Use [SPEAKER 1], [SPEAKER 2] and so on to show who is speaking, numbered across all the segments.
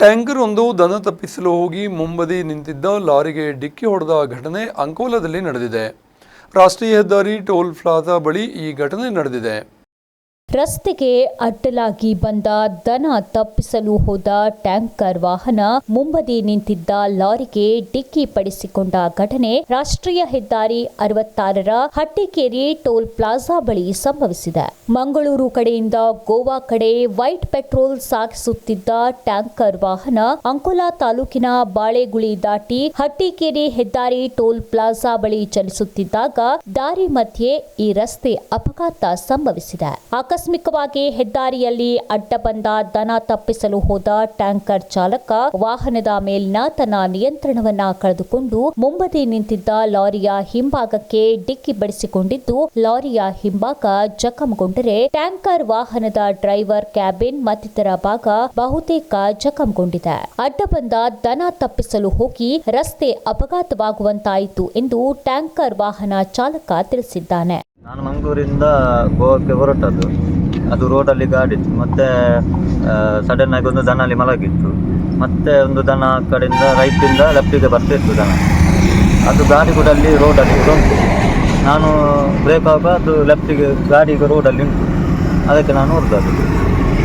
[SPEAKER 1] Tanker ಒಂದು ದನ ತಪ್ಪಿಸಲು ಹೋಗಿ ಮುಂಬದಿ ನಿಂತಿದ್ದ ಲಾರಿಗೆ ಡಿಕ್ಕಿ ಹೊಡೆದ ಘಟನೆ ಅಂಕೋಲದಲ್ಲಿ ನಡೆದಿದೆ. ರಾಷ್ಟ್ರೀಯ ಹೆದ್ದಾರಿ ಟೋಲ್ ಪ್ಲಾಜಾ ಬಳಿ ಈ ಘಟನೆ ನಡೆದಿದೆ.
[SPEAKER 2] ರಸ್ತೆಗೆ ಅಡ್ಡಲಾಗಿ ಬಂದ ದನ ತಪ್ಪಿಸಲು ಹೋದ ಟ್ಯಾಂಕರ್ ವಾಹನ ಮುಂಬದಿ ನಿಂತಿದ್ದ ಲಾರಿಗೆ ಡಿಕ್ಕಿ ಪಡಿಸಿಕೊಂಡ ಘಟನೆ ರಾಷ್ಟ್ರೀಯ ಹೆದ್ದಾರಿ ಅರವತ್ತಾರರ ಹಟ್ಟಿಕೇರಿ ಟೋಲ್ ಪ್ಲಾಜಾ ಬಳಿ ಸಂಭವಿಸಿದೆ. ಮಂಗಳೂರು ಕಡೆಯಿಂದ ಗೋವಾ ಕಡೆ ವೈಟ್ ಪೆಟ್ರೋಲ್ ಸಾಗಿಸುತ್ತಿದ್ದ ಟ್ಯಾಂಕರ್ ವಾಹನ ಅಂಕೋಲಾ ತಾಲೂಕಿನ ಬಾಳೆಗುಳಿ ದಾಟಿ ಹಟ್ಟಿಕೇರಿ ಹೆದ್ದಾರಿ ಟೋಲ್ ಪ್ಲಾಜಾ ಬಳಿ ಚಲಿಸುತ್ತಿದ್ದಾಗ ದಾರಿ ಮಧ್ಯೆ ಈ ರಸ್ತೆ ಅಪಘಾತ ಸಂಭವಿಸಿದೆ. ಆಕಸ್ಮಿಕವಾಗಿ ಹೆದ್ದಾರಿಯಲ್ಲಿ ಅಡ್ಡ ಬಂದ ದನ ತಪ್ಪಿಸಲು ಹೋದ ಟ್ಯಾಂಕರ್ ಚಾಲಕ ವಾಹನದ ಮೇಲಿನ ತನ್ನ ನಿಯಂತ್ರಣವನ್ನ ಕಳೆದುಕೊಂಡು ಮುಂಬದಿ ನಿಂತಿದ್ದ ಲಾರಿಯ ಹಿಂಭಾಗಕ್ಕೆ ಡಿಕ್ಕಿ ಬಡಿಸಿಕೊಂಡಿದ್ದು, ಲಾರಿಯ ಹಿಂಭಾಗ ಜಖಂಗೊಂಡರೆ ಟ್ಯಾಂಕರ್ ವಾಹನದ ಡ್ರೈವರ್ ಕ್ಯಾಬಿನ್ ಮತ್ತಿತರ ಭಾಗ ಬಹುತೇಕ ಜಖಂಗೊಂಡಿದೆ. ಅಡ್ಡ ಬಂದ ದನ ತಪ್ಪಿಸಲು ಹೋಗಿ ರಸ್ತೆ ಅಪಘಾತವಾಗುವಂತಾಯಿತು ಎಂದು ಟ್ಯಾಂಕರ್ ವಾಹನ ಚಾಲಕ ತಿಳಿಸಿದ್ದಾನೆ.
[SPEAKER 3] ನಾನು ಮಂಗಳೂರಿಂದ ಗೋವಾಕ್ಕೆ ಹೊರಟದ್ದು. ಅದು ರೋಡಲ್ಲಿ ಗಾಡಿ ಇತ್ತು ಮತ್ತೆ ಸಡನ್ ಆಗಿ ಒಂದು ದನ ಅಲ್ಲಿ ಮಲಗಿತ್ತು. ಮತ್ತೆ ಒಂದು ದನ ಆ ಕಡೆಯಿಂದ ರೈಟಿಂದ ಲೆಫ್ಟಿಗೆ ಬರ್ತಿತ್ತು ದನ. ಅದು ಗಾಡಿ ಕೂಡ ಅಲ್ಲಿ ರೋಡಲ್ಲಿ ಉಂಟು. ನಾನು ಬ್ರೇಕ್ ಆಗ ಅದು ಲೆಫ್ಟಿಗೆ ಗಾಡಿ ಈಗ ರೋಡಲ್ಲಿ ಉಂಟು. ಅದಕ್ಕೆ ನಾನು ಹೊರಟದ್ದು.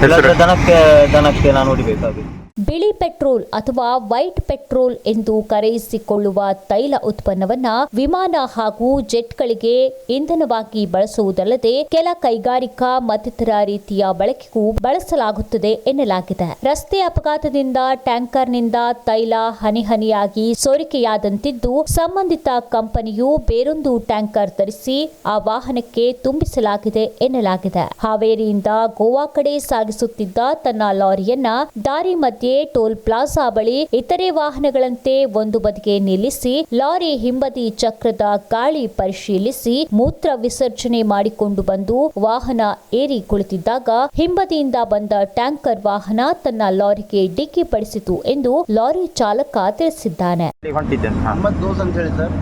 [SPEAKER 3] ಇಲ್ಲಾಂದ್ರೆ ದನಕ್ಕೆ ದನಕ್ಕೆ ನಾನು ಹೊಡಿಬೇಕಾಗಿತ್ತು.
[SPEAKER 2] ಬಿಳಿ ಪೆಟ್ರೋಲ್ ಅಥವಾ ವೈಟ್ ಪೆಟ್ರೋಲ್ ಎಂದು ಕರೆಯಿಸಿಕೊಳ್ಳುವ ತೈಲ ಉತ್ಪನ್ನವನ್ನ ವಿಮಾನ ಹಾಗೂ ಜೆಟ್ಗಳಿಗೆ ಇಂಧನವಾಗಿ ಬಳಸುವುದಲ್ಲದೆ ಕೆಲ ಕೈಗಾರಿಕಾ ಮತ್ತಿತರ ರೀತಿಯ ಬಳಕೆಗೂ ಬಳಸಲಾಗುತ್ತದೆ ಎನ್ನಲಾಗಿದೆ. ರಸ್ತೆ ಅಪಘಾತದಿಂದ ಟ್ಯಾಂಕರ್ನಿಂದ ತೈಲ ಹನಿ ಹನಿಯಾಗಿ ಸೋರಿಕೆಯಾದಂತಿದ್ದು, ಸಂಬಂಧಿತ ಕಂಪನಿಯು ಬೇರೊಂದು ಟ್ಯಾಂಕರ್ ತರಿಸಿ ಆ ವಾಹನಕ್ಕೆ ತುಂಬಿಸಲಾಗಿದೆ ಎನ್ನಲಾಗಿದೆ. ಹಾವೇರಿಯಿಂದ ಗೋವಾ ಕಡೆ ಸಾಗಿಸುತ್ತಿದ್ದ ತನ್ನ ಲಾರಿಯನ್ನ ದಾರಿ ಮಧ್ಯೆ ಟೋಲ್ ಪ್ಲಾಜಾ ಬಳಿ ಇತರೆ ವಾಹನಗಳಂತೆ ಒಂದು ಬದಿಗೆ ನಿಲ್ಲಿಸಿ ಲಾರಿ ಹಿಂಬದಿ ಚಕ್ರದ ಗಾಳಿ ಪರಿಶೀಲಿಸಿ ಮೂತ್ರ ವಿಸರ್ಜನೆ ಮಾಡಿಕೊಂಡು ಬಂದು ವಾಹನ ಏರಿ ಕುಳಿತಿದ್ದಾಗ ಹಿಂಬದಿಯಿಂದ ಬಂದ ಟ್ಯಾಂಕರ್ ವಾಹನ ತನ್ನ ಲಾರಿಗೆ ಡಿಕ್ಕಿ ಪಡಿಸಿತು ಎಂದು ಲಾರಿ ಚಾಲಕ ತಿಳಿಸಿದ್ದಾನೆ.
[SPEAKER 3] ಹೊಂಟಿದ್ದೇನೆ?
[SPEAKER 4] ದೋಸ್ ಅಂತ ಹೇಳಿ ಸರ್.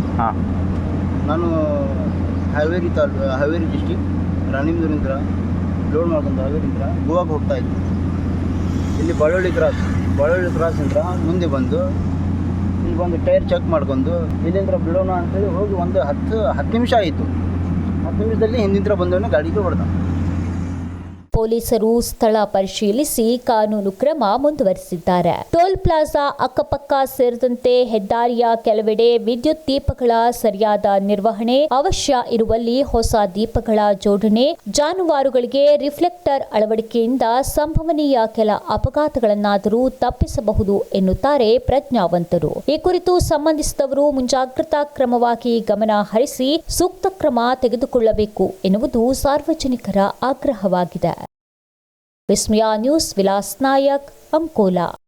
[SPEAKER 4] ನಾನು ಹಾವೇರಿ ತಾಲೂ ಹಾವೇರಿ ಡಿಸ್ಟಿಕ್ ರಾಣಿಮಂದೂರಿಂದ ಲೋಡ್ ಮಾಡ್ಕೊಂಡು ಹಾವೇರಿಯಿಂದ ಗೋವಾಗೆ ಹೋಗ್ತಾ ಇದ್ದೆ. ಇಲ್ಲಿ ಬಳ್ಳೊಳ್ಳಿ ಕ್ರಾಸ್ ಬಳ್ಳೊಳ್ಳಿ ಕ್ರಾಸಿಂದ ಮುಂದೆ ಬಂದು, ಇಲ್ಲಿ ಬಂದು ಟೈರ್ ಚೆಕ್ ಮಾಡ್ಕೊಂಡು ಇಲ್ಲಿಂದ್ರ ಬಿಡೋಣ ಅಂತೇಳಿ ಹೋಗಿ ಒಂದು ಹತ್ತು ಹತ್ತು ನಿಮಿಷ ಆಯಿತು. ಹತ್ತು ನಿಮಿಷದಲ್ಲಿ ಹಿಂದಿಂದ್ರ ಬಂದವನು ಗಾಡಿಗೆ ಹೊಡೆದ.
[SPEAKER 2] ಪೊಲೀಸರು ಸ್ಥಳ ಪರಿಶೀಲಿಸಿ ಕಾನೂನು ಕ್ರಮ ಮುಂದುವರೆಸಿದ್ದಾರೆ. ಟೋಲ್ ಪ್ಲಾಜಾ ಅಕ್ಕಪಕ್ಕ ಸೇರಿದಂತೆ ಹೆದ್ದಾರಿಯ ಕೆಲವೆಡೆ ವಿದ್ಯುತ್ ದೀಪಗಳ ಸರಿಯಾದ ನಿರ್ವಹಣೆ ಅವಶ್ಯ ಇರುವಲ್ಲಿ ಹೊಸ ದೀಪಗಳ ಜೋಡಣೆ, ಜಾನುವಾರುಗಳಿಗೆ ರಿಫ್ಲೆಕ್ಟರ್ ಅಳವಡಿಕೆಯಿಂದ ಸಂಭವನೀಯ ಕೆಲ ಅಪಘಾತಗಳನ್ನಾದರೂ ತಪ್ಪಿಸಬಹುದು ಎನ್ನುತ್ತಾರೆ ಪ್ರಜ್ಞಾವಂತರು. ಈ ಕುರಿತು ಸಂಬಂಧಿಸಿದವರು ಮುಂಜಾಗ್ರತಾ ಕ್ರಮವಾಗಿ ಗಮನ ಹರಿಸಿ ಸೂಕ್ತ ಕ್ರಮ ತೆಗೆದುಕೊಳ್ಳಬೇಕು ಎನ್ನುವುದು ಸಾರ್ವಜನಿಕರ ಆಗ್ರಹವಾಗಿದೆ. विस्मया न्यूज़ विलास नायक अंकोला।